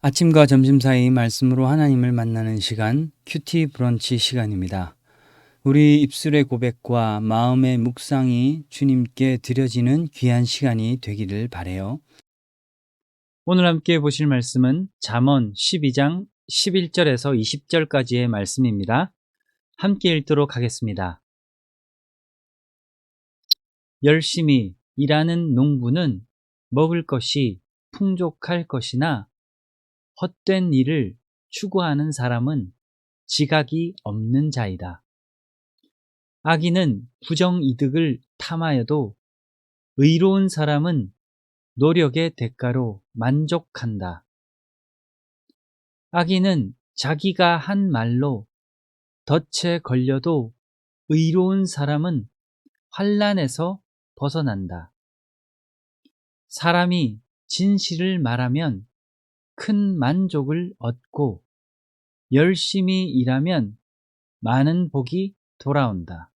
아침과 점심 사이 말씀으로 하나님을 만나는 시간 큐티 브런치 시간입니다. 우리 입술의 고백과 마음의 묵상이 주님께 드려지는 귀한 시간이 되기를 바래요. 오늘 함께 보실 말씀은 잠언 12장 11절에서 20절까지의 말씀입니다. 함께 읽도록 하겠습니다. 열심히 일하는 농부는 먹을 것이 풍족할 것이나 헛된 일을 추구하는 사람은 지각이 없는 자이다. 악인은 부정이득을 탐하여도 의로운 사람은 노력의 대가로 만족한다. 악인은 자기가 한 말로 덫에 걸려도 의로운 사람은 환란에서 벗어난다. 사람이 진실을 말하면 큰 만족을 얻고 열심히 일하면 많은 복이 돌아온다.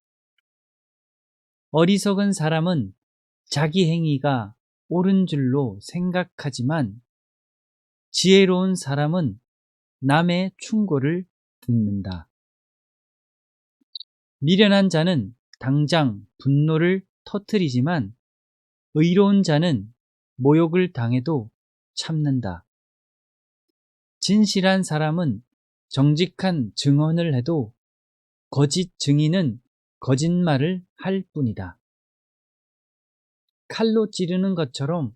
어리석은 사람은 자기 행위가 옳은 줄로 생각하지만 지혜로운 사람은 남의 충고를 듣는다. 미련한 자는 당장 분노를 터뜨리지만 의로운 자는 모욕을 당해도 참는다. 진실한 사람은 정직한 증언을 해도 거짓 증인은 거짓말을 할 뿐이다. 칼로 찌르는 것처럼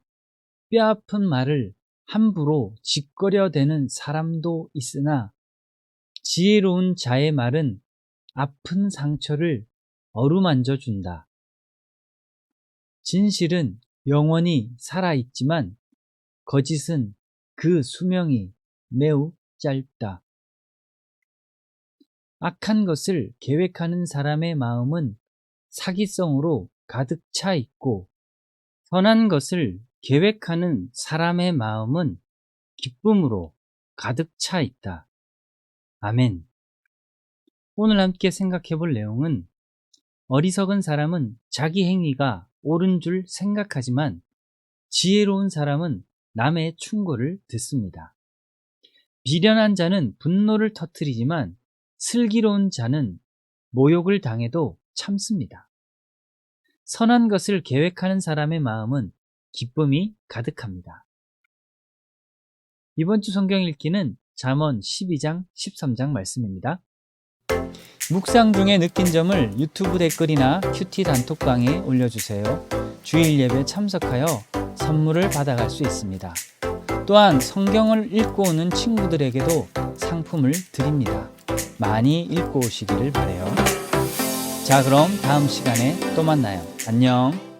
뼈아픈 말을 함부로 짓거려대는 사람도 있으나 지혜로운 자의 말은 아픈 상처를 어루만져 준다. 진실은 영원히 살아있지만 거짓은 그 수명이 매우 짧다. 악한 것을 계획하는 사람의 마음은 사기성으로 가득 차 있고 선한 것을 계획하는 사람의 마음은 기쁨으로 가득 차 있다. 아멘. 오늘 함께 생각해 볼 내용은 어리석은 사람은 자기 행위가 옳은 줄 생각하지만 지혜로운 사람은 남의 충고를 듣습니다. 비련한 자는 분노를 터뜨리지만 슬기로운 자는 모욕을 당해도 참습니다. 선한 것을 계획하는 사람의 마음은 기쁨이 가득합니다. 이번 주 성경 읽기는 잠언 12장 13장 말씀입니다. 묵상 중에 느낀 점을 유튜브 댓글이나 큐티 단톡방에 올려주세요. 주일 예배 참석하여 선물을 받아갈 수 있습니다. 또한 성경을 읽고 오는 친구들에게도 상품을 드립니다. 많이 읽고 오시기를 바래요. 자, 그럼 다음 시간에 또 만나요. 안녕.